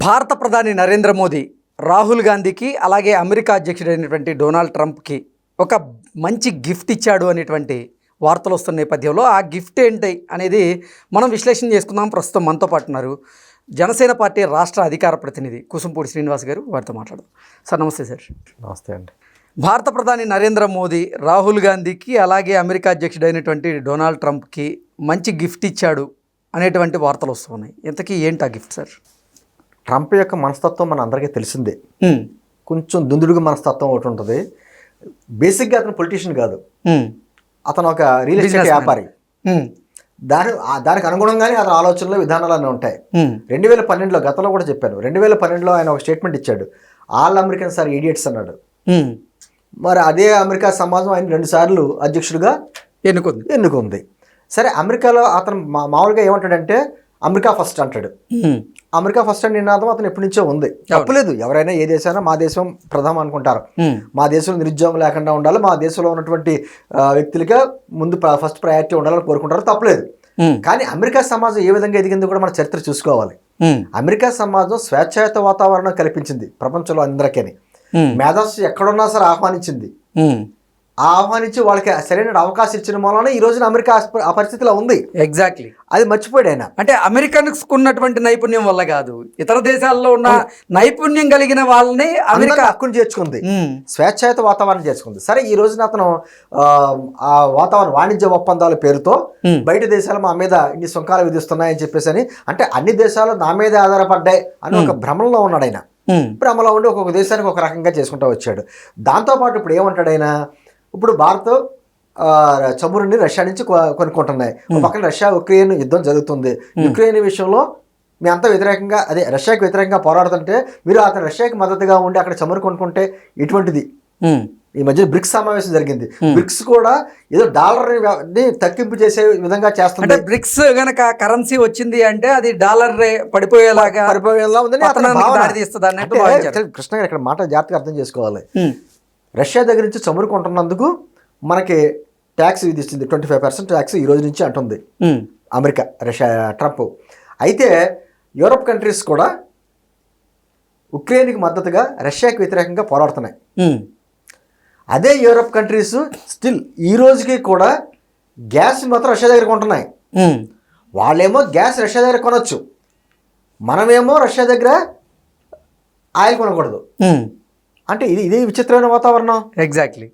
భారత ప్రధాని నరేంద్ర మోదీ రాహుల్ గాంధీకి అలాగే అమెరికా అధ్యక్షుడైనటువంటి డొనాల్డ్ ట్రంప్కి ఒక మంచి గిఫ్ట్ ఇచ్చాడు అనేటువంటి వార్తలు వస్తున్న నేపథ్యంలో ఆ గిఫ్ట్ ఏంటి అనేది మనం విశ్లేషణ చేసుకుందాం. ప్రస్తుతం మనతో పాటు ఉన్నారు జనసేన పార్టీ రాష్ట్ర అధికార ప్రతినిధి కుసుంపూడి శ్రీనివాస్ గారు వారితో మాట్లాడదాం. సార్ నమస్తే సార్. నమస్తే అండి. భారత ప్రధాని నరేంద్ర మోదీ రాహుల్ గాంధీకి అలాగే అమెరికా అధ్యక్షుడైనటువంటి డొనాల్డ్ ట్రంప్కి మంచి గిఫ్ట్ ఇచ్చాడు అనేటువంటి వార్తలు వస్తున్నాయి ఇంతకీ ఏంటి ఆ గిఫ్ట్ సార్? ట్రంప్ యొక్క మనస్తత్వం మన అందరికీ తెలిసిందే. కొంచెం దుందుడుగు మనస్తత్వం ఒకటి ఉంటుంది. బేసిక్గా అతను పొలిటీషియన్ కాదు. అతను ఒక రియల్ ఎస్టేట్. వ్యాపారి. దాని దానికి అనుగుణంగానే అతని ఆలోచనలు విధానాలు అన్నీ ఉంటాయి. రెండు వేల పన్నెండులో గతంలో కూడా చెప్పాను. రెండు వేల పన్నెండులో ఆయన ఒక స్టేట్మెంట్ ఇచ్చాడు. ఆల్ అమెరికన్స్ ఆర్ ఈడియట్స్ అన్నాడు. మరి అదే అమెరికా సమాజం ఆయన రెండుసార్లు అధ్యక్షుడిగా ఎన్నుకుంది. ఎన్నుకుంది. సరే అమెరికాలో అతను మామూలుగా ఏమంటాడంటే అమెరికా ఫస్ట్ అంటాడు. అమెరికా ఫస్ట్ అండ్ నినాదం అతను ఎప్పటి నుంచో ఉంది. తప్పులేదు ఎవరైనా ఏ దేశమైనా మా దేశం ప్రధానం అనుకుంటారు. మా దేశంలో నిరుద్యోగం లేకుండా ఉండాలి. మా దేశంలో ఉన్నటువంటి వ్యక్తులుగా ముందు ఫస్ట్ ప్రయారిటీ ఉండాలని కోరుకుంటారు. తప్పలేదు కానీ అమెరికా సమాజం ఏ విధంగా ఎదిగిందో కూడా మన చరిత్ర చూసుకోవాలి. అమెరికా సమాజం స్వేచ్ఛాయుత వాతావరణం కల్పించింది ప్రపంచంలో అందరికీ మేధస్సు ఎక్కడున్నా సరే ఆహ్వానించింది. ఆహ్వానించి వాళ్ళకి సరైన అవకాశం ఇచ్చిన మూలన ఈ రోజున అమెరికా ఆ- పరిస్థితిలో ఉంది. ఎగ్జాక్ట్లీ అది మర్చిపోయాడు ఆయన. అంటే అమెరికన్స్ ఉన్నటువంటి నైపుణ్యం వల్ల కాదు. ఇతర దేశాల్లో ఉన్న నైపుణ్యం కలిగిన వాళ్ళని అమెరికా హక్కును చేర్చుకుంది. స్వేచ్ఛాయుత వాతావరణం చేసుకుంది సరే ఈ రోజున అతను ఆ, వాతావరణ వాణిజ్య ఒప్పందాల పేరుతో. బయట దేశాలు మా మీద ఇన్ని సుంకాలు విధిస్తున్నాయని చెప్పేసి అని అంటే అన్ని దేశాలు నా మీదే ఆధారపడ్డాయి అని ఒక భ్రమంలో ఉన్నాడు ఆయన. భ్రమలో ఉండి ఒక్కొక్క దేశానికి ఒక రకంగా చేసుకుంటూ వచ్చాడు. దాంతోపాటు ఇప్పుడు ఏమంటాడు ఆయన? ఇప్పుడు భారత్ చమురుని రష్యా నుంచి కొనుక్కుంటున్నాయి. పక్కన రష్యా ఉక్రెయిన్ యుద్ధం జరుగుతుంది. యుక్రెయిన్ విషయంలో మీ అంతా వ్యతిరేకంగా అదే రష్యాకి వ్యతిరేకంగా పోరాడుతుంటే మీరు అతను రష్యాకి మద్దతుగా ఉండి అక్కడ చమురు కొనుక్కుంటే ఇటువంటిది. ఉమ్, ఈ మధ్య బ్రిక్స్ సమావేశం జరిగింది. బ్రిక్స్ కూడా ఏదో డాలర్ని తగ్గింపు చేసే విధంగా చేస్తుంది. బ్రిక్స్ గనక కరెన్సీ వచ్చింది అంటే అది డాలర్ రే పడిపోయేలాగా పరిపోయేలా ఉందని. కృష్ణ గారు ఇక్కడ మాట జాగ్రత్తగా అర్థం చేసుకోవాలి. రష్యా దగ్గర నుంచి చమురు కొంటున్నందుకు మనకి ట్యాక్స్ విధిస్తుంది. ట్వంటీ ఫైవ్ పర్సెంట్ ట్యాక్స్ ఈ రోజు నుంచి అంటుంది. America Russia Trump. అయితే యూరోప్ కంట్రీస్ కూడా ఉక్రెయిన్కి మద్దతుగా రష్యాకి వ్యతిరేకంగా పోరాడుతున్నాయి. అదే యూరోప్ కంట్రీస్ స్టిల్ ఈ రోజుకి కూడా గ్యాస్ మాత్రం రష్యా దగ్గర కొంటున్నాయి. వాళ్ళేమో గ్యాస్ రష్యా దగ్గర కొనొచ్చు. మనమేమో రష్యా దగ్గర ఆయిల్ కొనకూడదు. అంటే ఇది ఇదే విచిత్రమైన వాతావరణం? ఎగ్జాక్ట్లీ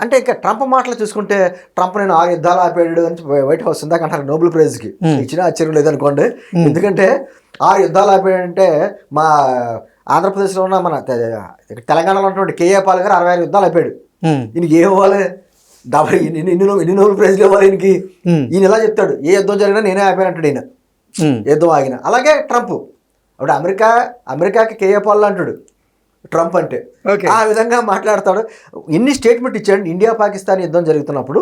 అంటే ఇంకా ట్రంప్ మాటలు చూసుకుంటే ట్రంప్ నేను ఆరు యుద్ధాలు ఆపేడు అని వైట్ హౌస్ ఇందాక అంటారు నోబెల్ ప్రైజ్కి ఇచ్చిన ఆశ్చర్యం లేదనుకోండి. ఎందుకంటే ఆరు యుద్ధాలు ఆపేడంటే మా ఆంధ్రప్రదేశ్లో ఉన్న మన తెలంగాణలో ఉన్నటువంటి కేఏ పాల్ గారు అరవై ఆరు యుద్ధాలు ఆపాడు. ఉమ్, ఈయనకి ఏం ఇవ్వాలి? డెబ్బై ఇన్ని ఇన్ని నో- ఇన్ని నోబెల్ ప్రైజ్లు ఇవ్వాలి ఈయనకి. ఉమ్, ఈయన ఎలా చెప్తాడు? ఏ యుద్ధం జరిగినా నేనే ఆపానంటాడు ఈయన. యుద్ధం ఆగిన. అలాగే ట్రంప్. అప్పుడు అమెరికా అమెరికాకి కేఏ పాల్ అంటాడు. ట్రంప్ అంటే. ఆ విధంగా మాట్లాడతాడు. ఎన్ని స్టేట్మెంట్ ఇచ్చాడు? ఇండియా పాకిస్తాన్ యుద్ధం జరుగుతున్నప్పుడు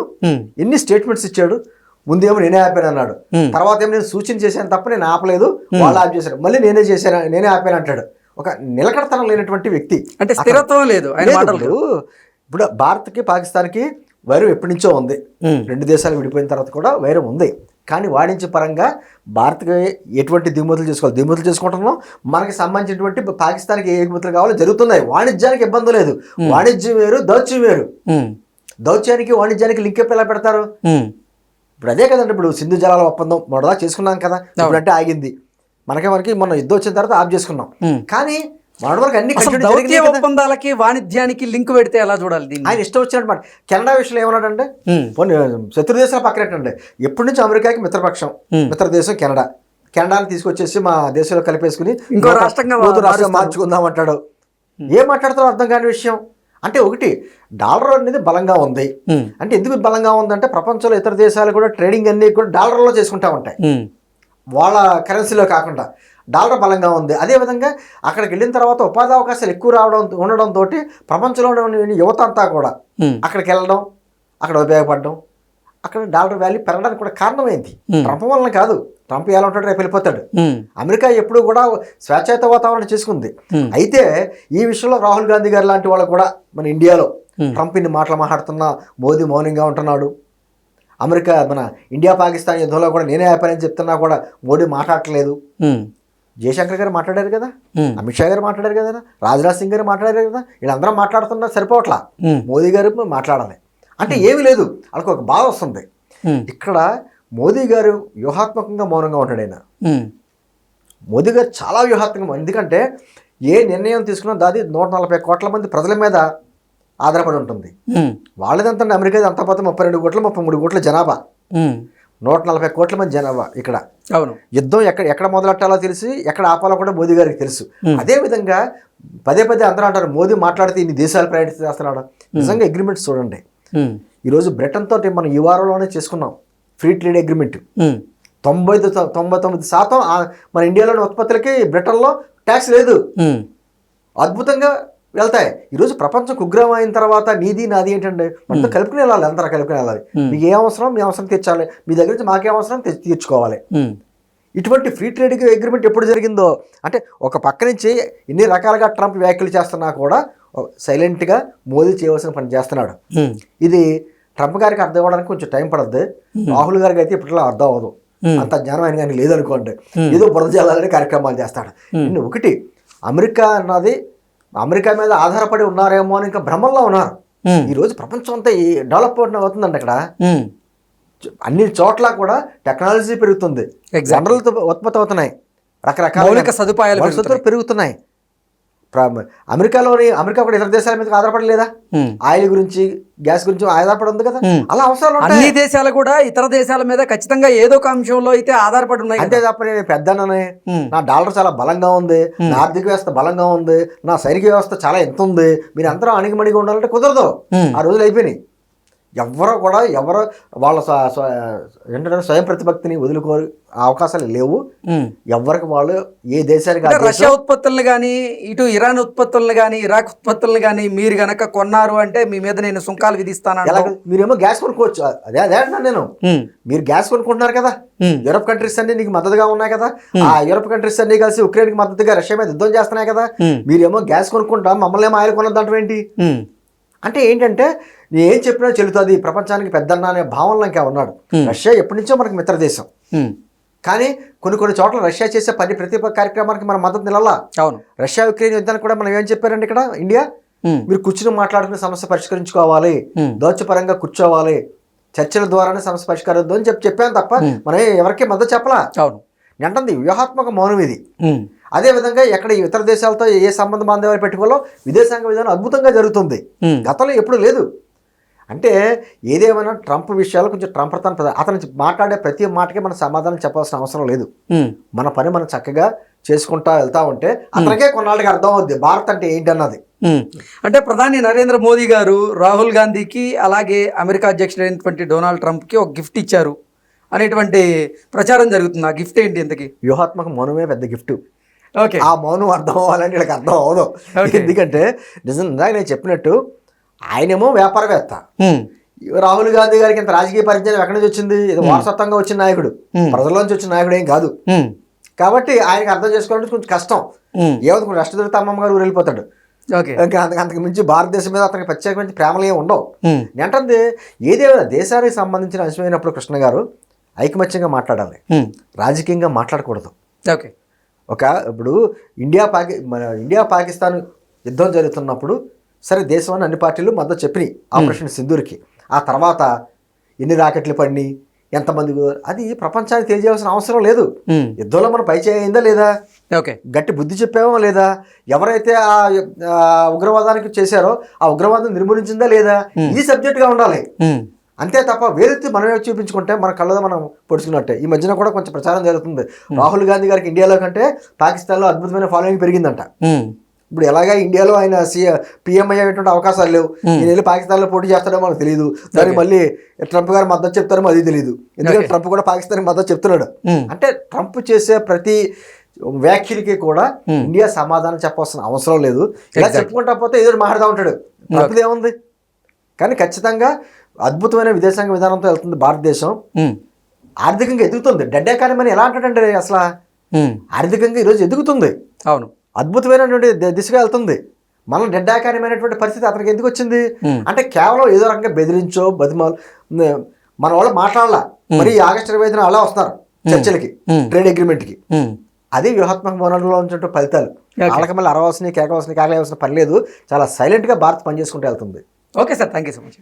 ఎన్ని స్టేట్మెంట్స్ ఇచ్చాడు? ముందేమో నేనే ఆపాను అన్నాడు. తర్వాత ఏమో నేను సూచన చేశాను తప్ప నేను ఆపలేదు. వాళ్ళు ఆప్ చేశారు. మళ్ళీ నేనే చేశాను నేనే ఆపాను అంటాడు. ఒక నిలకడతనం లేనటువంటి వ్యక్తి. అంటే స్థిరత్వం లేదు ఇప్పుడు. భారత్కి పాకిస్తాన్కి వైరం ఎప్పటి నుంచో ఉంది. రెండు దేశాలు విడిపోయిన తర్వాత కూడా వైరం ఉంది. కానీ వాణిజ్య పరంగా భారత్కి ఎటువంటి దిగుమతులు చేసుకోవాలి. దిగుమతులు చేసుకుంటున్నాం. మనకి సంబంధించినటువంటి పాకిస్తాన్కి ఏ ఎగుమతులు కావాలో జరుగుతున్నాయి. వాణిజ్యానికి ఇబ్బంది లేదు. వాణిజ్యం వేరు దౌత్యం వేరు. దౌత్యానికి వాణిజ్యానికి లింక్ ఎలా పెడతారు? ఇప్పుడు అదే కదండి. ఇప్పుడు సింధు జలాల ఒప్పందం మొదలా చేసుకున్నాం కదా. ఇప్పుడంటే ఆగింది. మనకే మనకి మొన్న యుద్ధం వచ్చిన తర్వాత ఆఫ్ చేసుకున్నాం. కానీ దౌత్య. ఒప్పందాలకి వాణిజ్యానికి లింక్ పెడితే ఎలా చూడాలి దీన్ని? ఆయన ఇష్టం వచ్చినట్టు మాట. కెనడా విషయంలో ఏమన్నాడంటే శత్రు దేశాల పక్కనట్టండి ఎప్పటి నుంచి అమెరికాకి మిత్రపక్షం. మిత్ర దేశం కెనడా. కెనడాని తీసుకొచ్చేసి మా దేశంలో కలిపేసుకుని ఇంకో రాష్ట్రంగా రాష్ట్రం. మార్చుకుందాం అంటాడు. ఏం మాట్లాడతారో అర్థం కాని విషయం. అంటే ఒకటి డాలర్ అనేది బలంగా ఉంది. అంటే ఎందుకు బలంగా ఉందంటే ప్రపంచంలో ఇతర దేశాలు కూడా ట్రేడింగ్ అన్ని కూడా డాలర్లో చేసుకుంటా ఉంటాయి. వాళ్ళ కరెన్సీలో కాకుండా. డాలర్ బలంగా ఉంది. అదేవిధంగా అక్కడికి వెళ్ళిన తర్వాత ఉపాధి అవకాశాలు ఎక్కువ రావడం ఉండడంతో ప్రపంచంలో ఉన్న యువత అంతా కూడా అక్కడికి వెళ్ళడం అక్కడ ఉపయోగపడడం అక్కడ డాలర్ వాల్యూ పెరగడానికి కూడా కారణమైంది. ట్రంప్ వలన కాదు. ట్రంప్ ఎలా ఉంటాడు రేపు వెళ్ళిపోతాడు. అమెరికా ఎప్పుడూ కూడా స్వేచ్ఛాయుత వాతావరణం చేసుకుంది. అయితే ఈ విషయంలో రాహుల్ గాంధీ గారు లాంటి వాళ్ళు కూడా మన ఇండియాలో. ట్రంప్ ఇన్ని మాటలు మాట్లాడుతున్నా మోదీ మౌనంగా ఉంటున్నాడు. అమెరికా మన ఇండియా పాకిస్తాన్ యుద్ధంలో కూడా నేనే ఆపానని చెప్తున్నా కూడా మోడీ మాట్లాడట్లేదు. ఉమ్, జయశంకర్ గారు మాట్లాడారు కదా? అమిత్ షా గారు మాట్లాడారు కదా? రాజ్నాథ్ సింగ్ గారు మాట్లాడారు కదా? వీళ్ళందరూ మాట్లాడుతున్నా సరిపోవట్లా? మోదీ గారు మాట్లాడాలి. అంటే ఏమీ లేదు. వాళ్ళకి ఒక బాధ వస్తుంది. ఇక్కడ మోదీ గారు వ్యూహాత్మకంగా మౌనంగా ఉంటాడు ఆయన. మోదీ గారు చాలా వ్యూహాత్మకం. ఎందుకంటే ఏ నిర్ణయం తీసుకున్నా దాది నూట నలభై కోట్ల మంది ప్రజల మీద ఆధారపడి ఉంటుంది. వాళ్ళదంతా అమెరికా అంతా పోతే ముప్పై రెండు కోట్ల ముప్పై మూడు కోట్ల జనాభా. నూట నలభై కోట్ల మంది జనాభా ఇక్కడ. అవును. యుద్ధం ఎక్కడ ఎక్కడ మొదలెట్టాలో తెలిసి ఎక్కడ ఆపాలో కూడా మోదీ గారికి తెలుసు. అదే విధంగా పదే పదే అందరూ అంటారు మోదీ మాట్లాడితే ఇన్ని దేశాలు ప్రయాణించి చేస్తున్నాడు? నిజంగా అగ్రిమెంట్స్ చూడండి. ఈరోజు బ్రిటన్ తోటి మనం ఈ వారంలోనే చేసుకున్నాం. ఫ్రీ ట్రేడ్ అగ్రిమెంట్ తొంభై తొంభై తొమ్మిది శాతం మన ఇండియాలోని ఉత్పత్తులకి బ్రిటన్లో ట్యాక్స్ లేదు. అద్భుతంగా వెళ్తాయి. ఈరోజు ప్రపంచం కుగ్రామం అయిన తర్వాత నీది నాది ఏంటంటే మనతో కలుపుకుని వెళ్ళాలి అందరూ కలుపుకుని వెళ్ళాలి. మీకు ఏ అవసరం మీ అవసరం తీర్చాలి. మీ దగ్గర నుంచి మాకే అవసరం తీర్చుకోవాలి. ఇటువంటి ఫ్రీ ట్రేడ్ అగ్రిమెంట్ ఎప్పుడు జరిగిందో అంటే ఒక పక్క నుంచి ఇన్ని రకాలుగా ట్రంప్ వ్యాఖ్యలు చేస్తున్నా కూడా సైలెంట్గా మోదీ చేయవలసిన పని చేస్తున్నాడు. ఇది ట్రంప్ గారికి అర్థం అవ్వడానికి కొంచెం టైం పడుద్ది. రాహుల్ గారికి అయితే ఇప్పట్లో అర్థం అవ్వదు. అంత జ్ఞానం ఆయన కానీ లేదనుకోండి ఏదో బురద జల్లాలని కార్యక్రమాలు చేస్తాడు. ఒకటి అమెరికా అన్నది అమెరికా మీద ఆధారపడి ఉన్నారేమో అని ఇంకా భ్రమంలో ఉన్నారు. ఈ రోజు ప్రపంచం అంతా డెవలప్ అవుతుందండి అక్కడ అన్ని చోట్ల కూడా టెక్నాలజీ పెరుగుతుంది. వనరులతో ఉత్పత్తి అవుతున్నాయి. రకరకాల మౌలిక సదుపాయాలు పెరుగుతున్నాయి. ప్ర- అమెరికాలోని అమెరికా కూడా ఇతర దేశాల మీద ఆధారపడలేదా. ఆయిల్ గురించి గ్యాస్ గురించి ఆధారపడి ఉంది కదా. అలా అవసరాలు అన్ని దేశాలు కూడా ఇతర దేశాల మీద ఖచ్చితంగా ఏదో ఒక అంశంలో అయితే ఆధారపడి ఉన్నాయి అంతే. తప్ప నేను పెద్దనని. నా డాలర్ చాలా బలంగా ఉంది నా ఆర్థిక వ్యవస్థ బలంగా ఉంది నా సైనిక వ్యవస్థ చాలా ఎంత ఉంది మీరు అందరూ అణిగిమణిగా ఉండాలంటే కుదరదు. ఆ రోజులు అయిపోయినాయి ఎవరు కూడా ఎవరు వాళ్ళ ఏంటంటే స్వయం ప్రతిభక్తిని వదులుకోరు అవకాశాలు లేవు. ఎవరికి వాళ్ళు ఏ దేశానికి రష్యా ఉత్పత్తులను కానీ ఇటు ఇరాన్ ఉత్పత్తులను కానీ ఇరాక్ ఉత్పత్తులను కానీ మీరు గనక కొన్నారు అంటే మీ మీద నేను సుంకాలు విధిస్తాను మీరేమో గ్యాస్ కొనుక్కోవచ్చు. అదే అదే అంటున్నాను నేను. మీరు గ్యాస్ కొనుక్కుంటున్నారు కదా. యూరప్ కంట్రీస్ అన్ని నీకు మద్దతుగా ఉన్నాయి కదా. ఆ యూరప్ కంట్రీస్ అన్ని కలిసి ఉక్రెయిన్కి మద్దతుగా రష్యా మీద యుద్ధం చేస్తున్నాయి కదా. మీరేమో గ్యాస్ కొనుక్కుంటా మమ్మల్ని ఏమో ఆయిల్ కొనద్దంటే ఏంటి అంటే ఏంటంటే నేను ఏం చెప్పినా చెల్లుతుంది ప్రపంచానికి పెద్దన్న అనే భావనలో ఇంకా ఉన్నాడు. రష్యా ఎప్పటి నుంచో మనకి మిత్ర దేశం కానీ కొన్ని కొన్ని చోట్ల రష్యా చేసే పని ప్రతి కార్యక్రమానికి మన మద్దతు నిలలా. అవును. రష్యా ఉక్రెయిన్ యుద్ధానికి కూడా మనం ఏం చెప్పారండి ఇక్కడ? ఇండియా. మీరు కూర్చుని మాట్లాడుకునే సమస్య పరిష్కరించుకోవాలి. దౌత్యపరంగా కూర్చోవాలి. చర్చల ద్వారానే సమస్య పరిష్కరిద్దు అని చెప్పి చెప్పాను తప్ప మనం ఎవరికి మద్దతు చెప్పలా. అవును. అంటుంది వ్యూహాత్మక మౌనం ఇది. ఉమ్. అదే విధంగా ఎక్కడ ఇతర దేశాలతో ఏ సంబంధ బాంధవ్యాలు పెట్టుకోవాలో విదేశాంగ విధానం అద్భుతంగా జరుగుతుంది. గతంలో ఎప్పుడు లేదు. అంటే ఏదేమైనా ట్రంప్ విషయాలు కొంచెం ట్రంప్ తన ప్రధా- అతను మాట్లాడే ప్రతి మాటకి మనం సమాధానం చెప్పాల్సిన అవసరం లేదు. మన పని మనం చక్కగా చేసుకుంటా వెళ్తా ఉంటే అతనికే కొన్నాళ్ళకి అర్థం అవుద్ది భారత్ అంటే ఏంటి అన్నది ఉమ్. అంటే ప్రధాని నరేంద్ర మోదీ గారు రాహుల్ గాంధీకి అలాగే అమెరికా అధ్యక్షుడైనటువంటి డొనాల్డ్ ట్రంప్కి ఒక గిఫ్ట్ ఇచ్చారు. అనేటువంటి ప్రచారం జరుగుతుంది. ఆ గిఫ్ట్ ఏంటి ఇంతకి? వ్యూహాత్మక మౌనమే పెద్ద గిఫ్ట్. ఆ మౌనం అర్థం అవ్వాలంటే వీళ్ళకి అర్థం అవ్వదు. ఎందుకంటే నిజం ఇందాక నేను చెప్పినట్టు ఆయనేమో వ్యాపారవేత్త. రాహుల్ గాంధీ గారికి ఇంత రాజకీయ పరిచయం ఎక్కడి నుంచి వచ్చింది? ఇది వారసత్వంగా వచ్చిన నాయకుడు. Hmm. ప్రజల్లోంచి వచ్చిన నాయకుడు ఏం కాదు. కాబట్టి ఆయనకి అర్థం చేసుకోవాలంటే కొంచెం కష్టం. కొంచెం రెస్ట్ దొరికితే అమ్మమ్మ గారు ఊరు వెళ్ళిపోతాడు ఓకే. ఇంకా అంతకు అంతకు మించి భారతదేశం మీద అతనికి ప్రత్యేకమైన ప్రేమలు ఏమి ఉండవు. అంటుంది ఏదేమైనా దేశానికి సంబంధించిన అంశమైనప్పుడు కృష్ణ గారు ఐకమత్యంగా మాట్లాడాలి. రాజకీయంగా మాట్లాడకూడదు. ఓకే. ఒక ఇప్పుడు ఇండియా పాకి మన ఇండియా పాకిస్తాన్ యుద్ధం జరుగుతున్నప్పుడు సరే దేశం అని అన్ని పార్టీలు మద్దతు చెప్పినాయి. ఆపరేషన్ సింధూర్కి. ఆ తర్వాత ఎన్ని రాకెట్లు పడినాయి? ఎంతమంది అది ప్రపంచానికి తెలియజేయాల్సిన అవసరం లేదు. యుద్ధంలో మన పై చేయిందా లేదా? ఓకే. గట్టి బుద్ధి చెప్పామా లేదా? ఎవరైతే ఆ ఉగ్రవాదానికి చేశారో ఆ ఉగ్రవాదం నిర్మూలించిందా లేదా? ఇది సబ్జెక్ట్గా ఉండాలి. అంతే తప్ప వేరెత్తి మనమే చూపించుకుంటే మన కళ్ళలో మనం పొడుచుకున్నట్టే. ఈ మధ్యన కూడా కొంచెం ప్రచారం జరుగుతుంది. రాహుల్ గాంధీ గారికి ఇండియాలో కంటే పాకిస్తాన్లో అద్భుతమైన ఫాలోయింగ్ పెరిగిందంట. ఇప్పుడు ఎలాగా ఇండియాలో ఆయన సీఎం పిఎం అయ్యేటువంటి అవకాశాలు లేవు. నేను వెళ్ళి పాకిస్తాన్లో పోటీ చేస్తాడో మనకు తెలియదు దానికి మళ్ళీ ట్రంప్ గారు మద్దతు చెప్తారో అది తెలియదు ఎందుకంటే ట్రంప్ కూడా పాకిస్తాన్ మద్దతు చెప్తున్నాడు. అంటే ట్రంప్ చేసే ప్రతి వ్యాఖ్యలకి కూడా ఇండియా సమాధానం చెప్పాల్సిన అవసరం లేదు. ఇలా చెప్పుకుంటా పోతే ఏదో మాట్లాడుతూ ఉంటాడు. ట్రంప్ ఏముంది? కానీ ఖచ్చితంగా అద్భుతమైన విదేశాంగ విధానంతో వెళ్తుంది భారతదేశం. ఆర్థికంగా ఎదుగుతుంది. డెడ్ ఎకానమీ అని ఎలా అంటాడంటే అసలు. ఆర్థికంగా ఈరోజు ఎదుగుతుంది. అవును. అద్భుతమైనటువంటి దిశగా వెళ్తుంది. మనం డెడ్ ఎకానమీ అనేటువంటి పరిస్థితి అతనికి ఎందుకు వచ్చింది. అంటే కేవలం ఏదో రకంగా బెదిరించో బతిమాలు మన వాళ్ళు మాట్లాడాల. మరి ఆగస్టు ఇరవై ఐదున అలా వస్తున్నారు చర్చలకి. ట్రేడ్ అగ్రిమెంట్కి. అది వ్యూహాత్మక వనరులో ఉంచిన ఫలితాలు. వాళ్ళకి మళ్ళీ అరవాల్సిన కేకవలసిన కేకలేవలసిన పని లేదు. చాలా సైలెంట్గా భారత్ పనిచేసుకుంటూ వెళ్తుంది. Okay sir. Thank you so much.